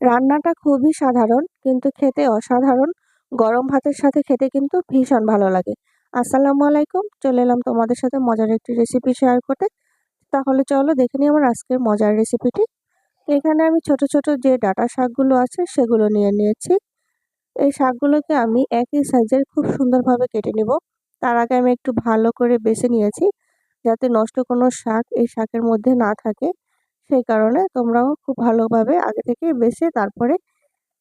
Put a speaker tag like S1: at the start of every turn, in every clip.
S1: রান্নাটা খুবই সাধারণ, কিন্তু খেতে অসাধারণ। গরম ভাতের সাথে খেতে কিন্তু ভীষণ ভালো লাগে। আসসালামু আলাইকুম, চলে এলাম তোমাদের সাথে মজার একটি রেসিপি শেয়ার করতে। তাহলে চলো দেখে নিই আমার আজকের মজার রেসিপিটি এখানে আমি ছোট ছোট যে ডাটা শাকগুলো আছে, সেগুলো নিয়ে নিয়েছি। এই শাকগুলোকে আমি একই সাইজের খুব সুন্দরভাবে কেটে নিব। তার আগে আমি একটু ভালো করে বেছে নিয়েছি, যাতে নষ্ট কোনো শাক এই শাকের মধ্যে না থাকে। সেই কারণে তোমরাও খুব ভালোভাবে আগে থেকে বেছে তারপরে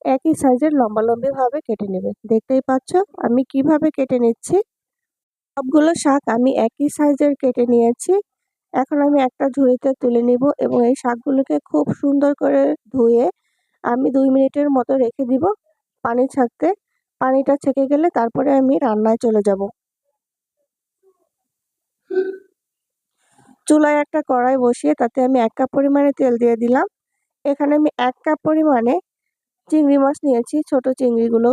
S1: একই সাইজের লম্বালম্বিভাবে কেটে নেবে। দেখতেই পাচ্ছ, আমি কীভাবে কেটে নিচ্ছি? সবগুলো শাক আমি একই সাইজের কেটে নিয়েছি। এখন আমি একটা ঝুড়িতে তুলে নিব এবং এই শাকগুলোকে খুব সুন্দর করে ধুয়ে আমি দুই মিনিটের মতো রেখে দিব পানি ছাড়তে। পানিটা ছেঁকে গেলে তারপরে আমি রান্নায় চলে যাব। চুলায় একটা কড়াই বসিয়ে তাতে আমি এক কাপ পরিমাণে তেল দিয়ে দিলাম। এখানে আমি এক কাপ পরিমাণে চিংড়ি মাছ নিয়েছি, ছোট চিংড়িগুলো।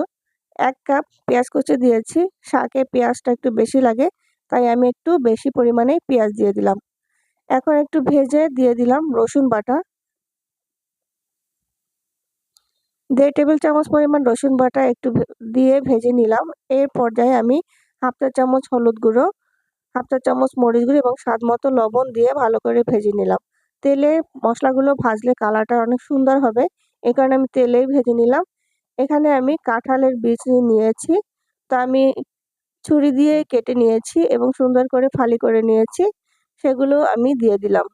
S1: এক কাপ পেঁয়াজ কুচি দিয়েছি, শাকে পেঁয়াজটা একটু বেশি লাগে, তাই আমি একটু বেশি পরিমাণে পেঁয়াজ দিয়ে দিলাম। এখন একটু ভেজে দিয়ে দিলাম রসুন বাটা। দেড় টেবিল চামচ পরিমাণ রসুন বাটা একটু দিয়ে ভেজে নিলাম। এর পর্যায়ে আমি হাফ চা চামচ হলুদ গুঁড়ো হাফ চা চামচ মরিচ গুঁড়ো এবং স্বাদ মতো লবণ দিয়ে ভালো করে ভেজে নিলাম। তেলে মশলাগুলো ভাজলে কালারটা অনেক সুন্দর হবে। এই কারণে আমি তেলেই ভেজে নিলাম। এখানে আমি কাঁঠালের বীজ নিয়েছি। তা আমি ছুরি দিয়ে কেটে নিয়েছি এবং সুন্দর করে ফালি করে নিয়েছি। সেগুলো আমি দিয়ে দিলাম।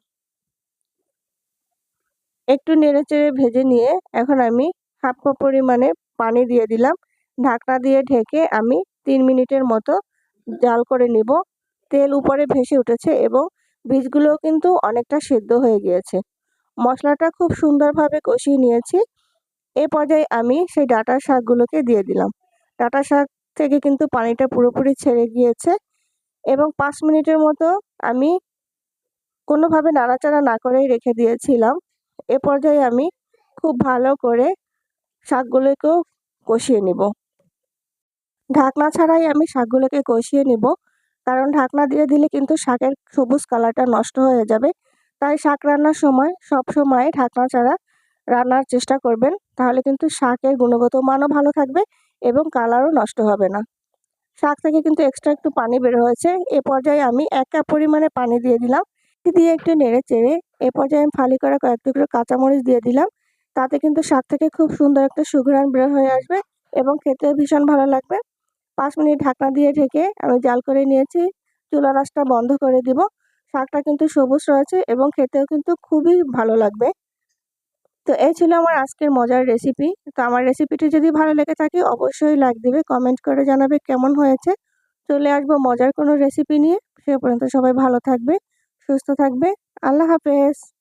S1: একটু নেড়েচেড়ে ভেজে নিয়ে এখন আমি হাফ কাপ পরিমাণে পানি দিয়ে দিলাম। ঢাকনা দিয়ে ঢেকে আমি তিন মিনিটের মতো জাল করে নিব। তেল উপরে ভেসে উঠেছে এবং বীজগুলোও কিন্তু অনেকটা সেদ্ধ হয়ে গিয়েছে। মশলাটা খুব সুন্দরভাবে কষিয়ে নিয়েছি। এ পর্যায়ে আমি সেই ডাটা শাকগুলোকে দিয়ে দিলাম। ডাটা শাক থেকে কিন্তু পানিটা পুরোপুরি ছেড়ে গিয়েছে এবং পাঁচ মিনিটের মতো আমি কোনোভাবে নাড়াচাড়া না করেই রেখে দিয়েছিলাম। এ পর্যায়ে আমি খুব ভালো করে শাকগুলোকেও কষিয়ে নিব। ঢাকনা ছাড়াই আমি শাকগুলোকে কষিয়ে নিব। কারণ ঢাকনা দিয়ে দিলে কিন্তু শাকের সবুজ কালারটা নষ্ট হয়ে যাবে। তাই শাক রান্নার সময়, সব সময় ঢাকনা ছাড়া রান্নার চেষ্টা করবেন। তাহলে কিন্তু শাকের গুণগত মানও ভালো থাকবে এবং কালারও নষ্ট হবে না। শাক থেকে কিন্তু এক্সট্রা একটু পানি বের হয়েছে। এ পর্যায়ে আমি এক কাপ পরিমাণে পানি দিয়ে দিলাম। দিয়ে একটু নেড়ে চেড়ে এ পর্যায়ে আমি ফালি করা কয়েক টুকরো কাঁচামরিচ দিয়ে দিলাম। তাতে কিন্তু শাক থেকে খুব সুন্দর একটা সুঘ্রাণ বের হয়ে আসবে এবং খেতে ভীষণ ভালো লাগবে। পাঁচ মিনিট ঢাকনা দিয়ে ঢেকে আমি জাল করে নিয়েছি। চুলা রাসটা বন্ধ করে দিব। শাকটা কিন্তু সবুজ রয়েছে এবং খেতেও কিন্তু খুবই ভালো লাগবে। তো এই ছিল আমার আজকের মজার রেসিপি তো আমার রেসিপিটি যদি ভালো লেগে থাকে অবশ্যই লাইক দিবে কমেন্ট করে জানাবে কেমন হয়েছে। চলে আসব মজার কোনো রেসিপি নিয়ে। সে পর্যন্ত সবাই ভালো থাকবে, সুস্থ থাকবে। আল্লাহ হাফেজ।